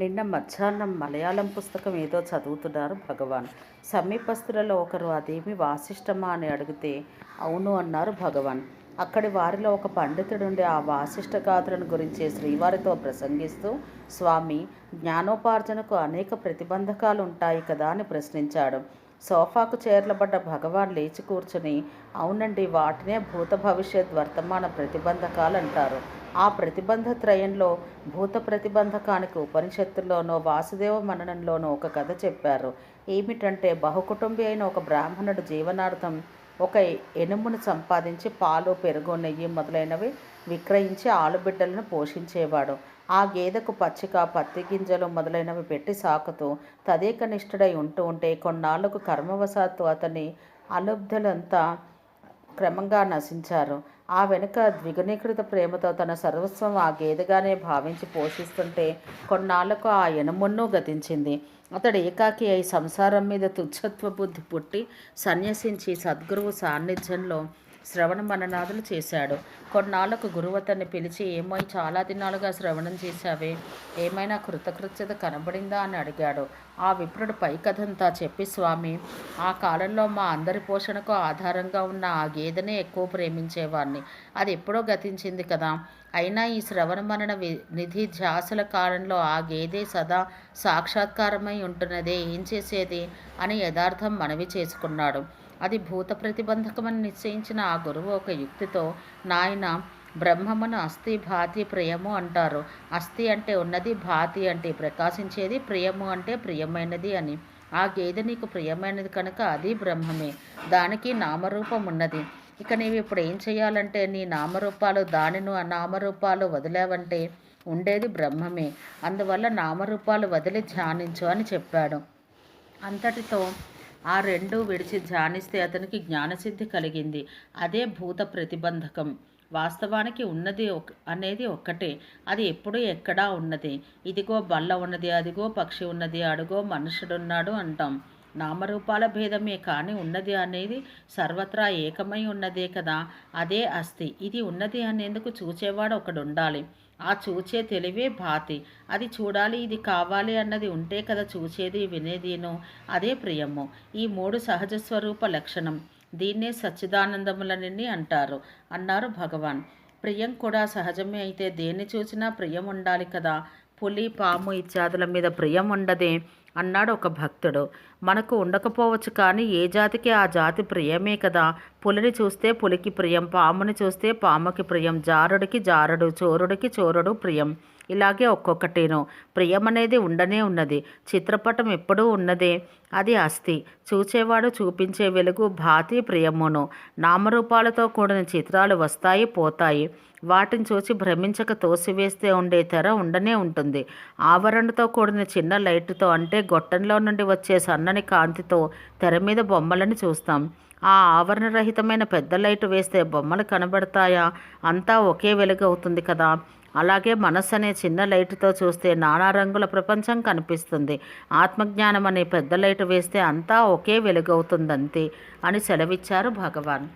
నిన్న మధ్యాహ్నం మలయాళం పుస్తకం ఏదో చదువుతున్నారు భగవాన్. సమీపస్తులలో ఒకరు అదేమి వాసిష్టమా అని అడిగితే అవును అన్నారు భగవాన్. అక్కడి వారిలో ఒక పండితుడుండి ఆ వాసిష్ఠ గాథలను గురించి శ్రీవారితో ప్రసంగిస్తూ స్వామి జ్ఞానోపార్జనకు అనేక ప్రతిబంధకాలు ఉంటాయి కదా అని ప్రశ్నించాడు. సోఫాకు చేర్లబడ్డ భగవాన్ లేచి కూర్చుని అవునండి వాటినే భూత భవిష్యత్ వర్తమాన ప్రతిబంధకాలు అంటారు ఆ ప్రతిబంధ త్రయంలో భూత ప్రతిబంధకానికి ఉపనిషత్తుల్లోనో వాసుదేవ మననంలోనో ఒక కథ చెప్పారు. ఏమిటంటే బహుకుటుంబి అయిన ఒక బ్రాహ్మణుడు జీవనార్థం ఒక ఎనుమును సంపాదించి పాలు పెరుగు నెయ్యి మొదలైనవి విక్రయించి ఆలుబిడ్డలను పోషించేవాడు. ఆ గేదెకు పచ్చిక పత్తి గింజలు మొదలైనవి పెట్టి సాకుతూ తదేక నిష్ఠుడై ఉంటూ ఉంటే కొన్నాళ్ళకు కర్మవశాత్తు అతని అలుబ్ధులంతా క్రమంగా నశించారు. ఆ వెనుక ద్విగుణీకృత ప్రేమతో తన సర్వస్వం ఆ గేదెగానే భావించి పోషిస్తుంటే కొన్నాళ్ళకు ఆ ఎనుమున్ను గతించింది. అతడు ఏకాకి అయి సంసారం మీద తుచ్చత్వ బుద్ధి పుట్టి సన్యసించి సద్గురువు సాన్నిధ్యంలో శ్రవణ మననాదులు చేశాడు. కొన్నాళ్ళకు గురువు అతన్ని పిలిచి ఏమో చాలా దినాలుగా శ్రవణం చేశావే? ఏమైనా కృతకృత్యత కనబడిందా? అని అడిగాడు. ఆ విప్రుడు పై కథంతా చెప్పి స్వామి ఆ కాలంలో మా అందరి పోషణకు ఆధారంగా ఉన్న ఆ గేదెనే ఎక్కువ ప్రేమించేవాడిని అది ఎప్పుడో గతించింది కదా. అయినా ఈ శ్రవణ మరణ వి నిధి ధ్యాసల కాలంలో ఆ గేదె సదా సాక్షాత్కారమై ఉంటున్నదే. ఏం చేసేది? అని యథార్థం మనవి చేసుకున్నాడు. అది భూత ప్రతిబంధకమని నిశ్చయించిన ఆ గురువు ఒక యుక్తితో నాయన బ్రహ్మమును అస్థి భాతి ప్రియము అంటారు. అస్థి అంటే ఉన్నది భాతి అంటే ప్రకాశించేది ప్రియము అంటే ప్రియమైనది అని. ఆ గేదె నీకు ప్రియమైనది కనుక అది బ్రహ్మమే. దానికి నామరూపం ఉన్నది ఇక నీవు ఇప్పుడు ఏం చేయాలంటే నీ నామరూపాలు దానిను నామరూపాలు వదిలేవంటే ఉండేది బ్రహ్మమే. అందువల్ల నామరూపాలు వదిలి ధ్యానించు అని చెప్పాడు. అంతటితో ఆ రెండు విడిచి ధ్యానిస్తే అతనికి జ్ఞానసిద్ధి కలిగింది. అదే భూత ప్రతిబంధకం. వాస్తవానికి ఉన్నది ఒక అనేది ఒక్కటే. అది ఎప్పుడు ఎక్కడా ఉన్నది. ఇదిగో బల్ల ఉన్నది అదిగో పక్షి ఉన్నది అడుగో మనుషుడున్నాడు అంటాం. నామరూపాల భేదమే కానీ ఉన్నది అనేది సర్వత్రా ఏకమై ఉన్నదే కదా. అదే అస్థి. ఇది ఉన్నది అనేందుకు చూచేవాడు ఒకడు ఉండాలి ఆ చూచే తెలివే భాతి. అది చూడాలి ఇది కావాలి అన్నది ఉంటే కదా చూచేది వినేదిను. అదే ప్రియము. ఈ మూడు సహజ స్వరూప లక్షణం. దీన్నే సచ్చిదానందములని అంటారు. అన్నారు భగవాన్. ప్రియం కూడా సహజమే అయితే దేన్ని చూసినా ప్రియం ఉండాలి కదా. పులి పాము ఇత్యాదుల మీద ప్రియం ఉండదే. అన్నాడు ఒక భక్తుడు. మనకు ఉండకపోవచ్చు కానీ ఏ జాతికి ఆ జాతి ప్రియమే కదా. పులిని చూస్తే పులికి ప్రియం పాముని చూస్తే పాముకి ప్రియం జారుడికి జారుడు చోరుడికి చోరుడు ప్రియం. ఇలాగే ఒక్కొక్కటేను. ప్రియం అనేది ఉండనే ఉన్నది. చిత్రపటం ఎప్పుడూ ఉన్నదే. అది అస్థి. చూచేవాడు చూపించే వెలుగు భాతి ప్రియమును. నామరూపాలతో కూడిన చిత్రాలు వస్తాయి పోతాయి. వాటిని చూసి భ్రమించక తోసివేస్తే ఉండే తెర ఉండనే ఉంటుంది. ఆవరణతో కూడిన చిన్న లైటుతో అంటే గొట్టంలో నుండి వచ్చే సన్నని కాంతితో తెర మీద బొమ్మలను చూస్తాం. ఆ ఆవరణరహితమైన పెద్ద లైట్ వేస్తే బొమ్మలు కనబడతాయా? అంతా ఒకే వెలుగు అవుతుంది కదా. అలాగే మనస్సు అనే చిన్న లైటుతో చూస్తే నానా రంగుల ప్రపంచం కనిపిస్తుంది. ఆత్మజ్ఞానం అనే పెద్ద లైటు వేస్తే అంతా ఒకే వెలుగవుతుందంతే అని సెలవిచ్చారు భగవాన్.